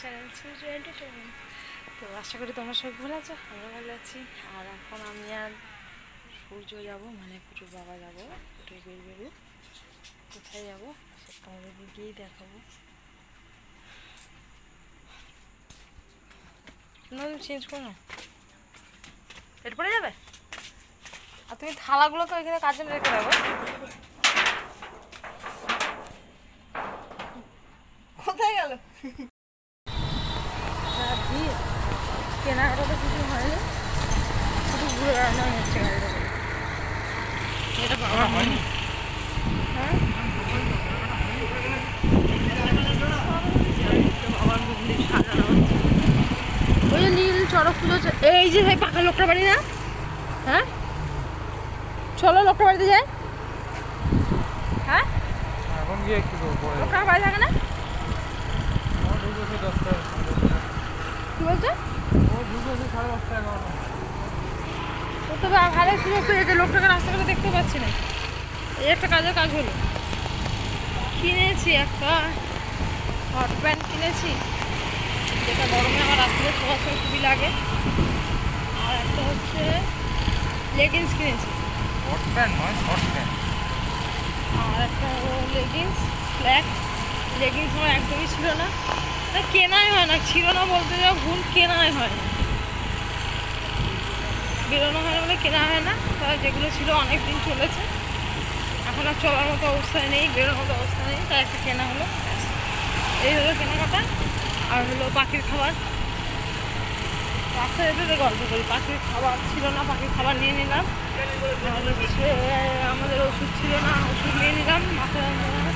Channel সূর্য entertainment তো আশা করি তোমরা সবাই ভালো আছো আমরা ভালো আছি। আর এখন আমি আর সূর্য যাব মানে পুজোর বাবা যাব পুজোর বের বেরু। কোথায় যাব? তোমাদেরকে গিয়েই দেখাবো। না তুমি চেঞ্জ করো। না এরপরে যাবে? আর তুমি থালাগুলো তো ওইখানে কাজে রেখে দেবো কোথায় গেল ভিড় কেনাকাটা তো কিছু হয়নি শুধু ঘুরে বেড়ানো হচ্ছে গাড়িটা করে। এটা বাবা হয়নি হ্যাঁ বাবার মুখলি সাজানো হচ্ছে। ওই যে নীল চড়ক পুজো এই যে সেই পাকা লোকটা বাড়ি না? হ্যাঁ? চলো লোকটা বাড়িতে যাই। হ্যাঁ? এখন গিয়ে কি করব লোকটা বাড়ি থাকে না? কি বলছো? ও ঢুকেছে সাড়ে দশটা এগারোটা ও তো বা- ভালো সুযোগ পেয়েছে লোকটাকে রাস্তাঘাটে দেখতে পাচ্ছি না। এই একটা কাজের কাজ হলো। কিনেছি একটা হট প্যান্ট কিনেছি। যেটা গরমে আমার রাত্রে শোয়ার খুবই লাগে। আর একটা হচ্ছে লেগিংস কিনেছি। হট প্যান্ট নয় শর্ট প্যান্ট আর একটা লেগিংস ব্ল্যাক লেগিংস আমার একদমই ছিল না। না কেনাই হয় না ছিল না বলতে যাও ভুল কেনাই হয় না। বেরোনো হয় না বলে কেনা হয় না। তাই যেগুলো ছিল অনেক দিন চলেছে। এখন আর চলার মতো অবস্থায় নেই, বেরোনোর মতো অবস্থা নেই, তাই একটা কেনা হলো। এই হলো কেনাকাটা, আর হলো পাখির খাবার। রাস্তায় যেতে গল্প করি, পাখির খাবার ছিল না, পাখির খাবার নিয়ে নিলাম। আমাদের ওষুধ ছিল না, ওষুধ নিয়ে নিলাম মাথা যন্ত্রণার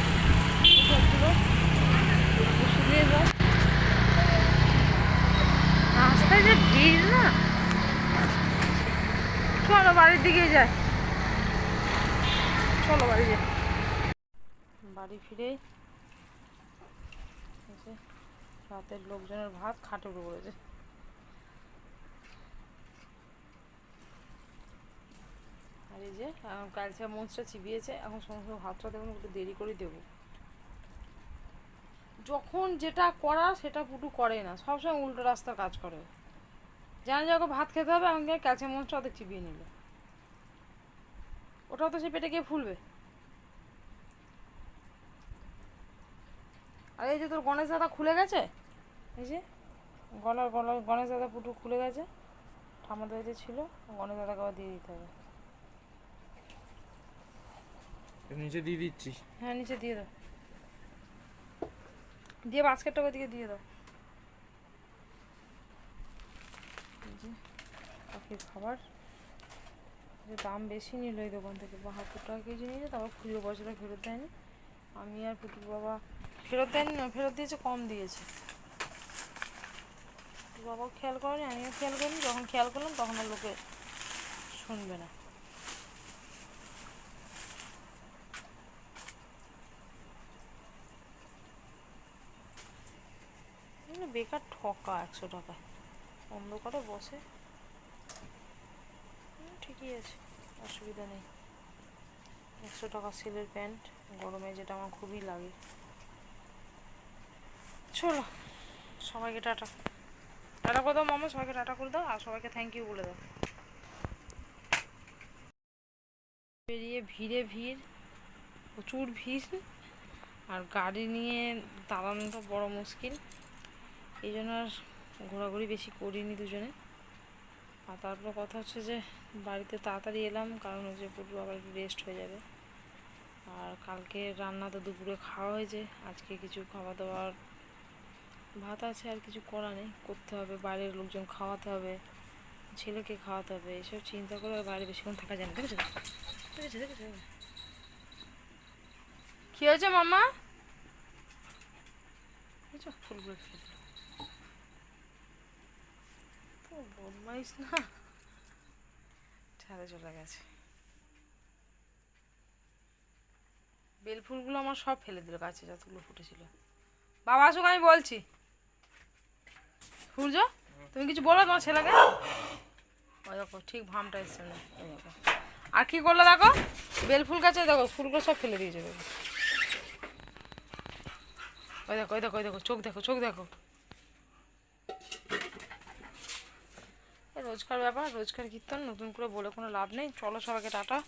ওষুধগুলো ওষুধ নিয়ে যাও রাস্তায় যে ভিড় না চলো বাড়ির দিকে যাই। চলো বাড়ি যাই। বাড়ি ফিরে রাতের লোকজনের ভাত খাটে উঠে পড়েছে। আর এই যে কালচা মঞ্চটা চিবিয়েছে, এখন সমস্ত ভাতটা দেবো, একটু দেরি করে দেবো। যখন যেটা করা সেটা পুটু করে না, সবসময় উল্টো রাস্তার কাজ করে। জানে যে ওকে ভাত খেতে হবে গিয়ে ক্যালসিয়াম মঞ্চটা ওদের চিবিয়ে নিল। ওটাও তো সে পেটে গিয়ে ফুলবে। আর এই যে তোর গণেশ দাদা খুলে গেছে? এই যে গলার গলার গণেশ দাদা পুটু খুলে গেছে। ঠামাদের যে ছিল গণেশ দাদাকে আবার দিয়ে দিতে হবে। নিচে দিয়ে দিচ্ছি। হ্যাঁ নিচে দিয়ে দাও। দিয়ে বাস্কেটটা ওদিকে দিয়ে দাও। পাখির খাবার। দাম বেশি নিল এই দোকান থেকে। বাহাত্তর টাকা কেজি নিয়েছে তারপর খুচরো পয়সাটা ফেরত দেয়নি। আমি আর পুটুর বাবা ফেরত দেয়নি না, ফেরত দিয়েছে, কম দিয়েছে। বাবাও খেয়াল করেনি, আমিও খেয়াল করিনি। যখন খেয়াল করলাম, তখন আর লোকে শুনবে না। বেকার ঠকা একশো টাকা অন্ধকারে বসে। ঠিকই আছে, অসুবিধা নেই। একশো টাকা সেলের প্যান্ট, গরমে যেটা আমার খুবই লাগে। চলো, সবাইকে টাটা। টাটা করে দাও মামা, সবাইকে টাটা করে দাও, আর সবাইকে থ্যাংক ইউ বলে দাও। বেরিয়ে ভিড়ে ভিড়, প্রচুর ভিড়, আর গাড়ি নিয়ে দাঁড়ানোটা বড় মুশকিল। এই জন্য আর ঘোরাঘুরি বেশি করিনি দুজনে। আর তারপর কথা হচ্ছে যে বাড়িতে তাড়াতাড়ি এলাম, কারণ হচ্ছে পুরো আবার একটু রেস্ট হয়ে যাবে। আর কালকে রান্না তো দুপুরে খাওয়া হয়েছে, আজকে কিছু খাওয়া দাওয়ার ভাত আছে আর কিছু করা নেই। করতে হবে, বাইরের লোকজন খাওয়াতে হবে, ছেলেকে খাওয়াতে হবে, এসব চিন্তা করে বাইরে বেশিক্ষণ থাকা যায় না, দেখেছ? দেখেছ দেখেছ? কী হয়েছে মামা ফুলগুলো খেয়ে বদমাইশ না। ছাদে চলে গেছে। বেল ফুলগুলো আমার সব ফেলে দিল গাছে, যতগুলো ফুটেছিল। বাবা, আসুক, আমি বলছি। সূর্য, তুমি কিছু বলো তোমার ছেলেকে? ওই দেখো, ঠিক ভামটা এসছে না। দেখো। আর কি করল দেখো? বেল ফুল গাছে, দেখো, ফুলগুলো সব ফেলে দিয়েছে। দেখো ওই দেখো ওই দেখো ওই দেখো, চোখ দেখো চোখ দেখো। রোজকার ব্যাপার, রোজকার কীর্তন, নতুন করে বলে কোনো লাভ নেই। চলো সবাইকে টাটা।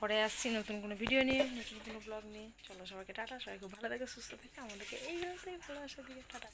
পরে আসছি নতুন কোনো ভিডিও নিয়ে, নতুন কোনো ব্লগ নিয়ে। চলো সবাইকে টাটা, সবাই খুব ভালো থাকে, সুস্থ থাকে। আমাদেরকে এই ভালোবাসা দিয়ে টাটা।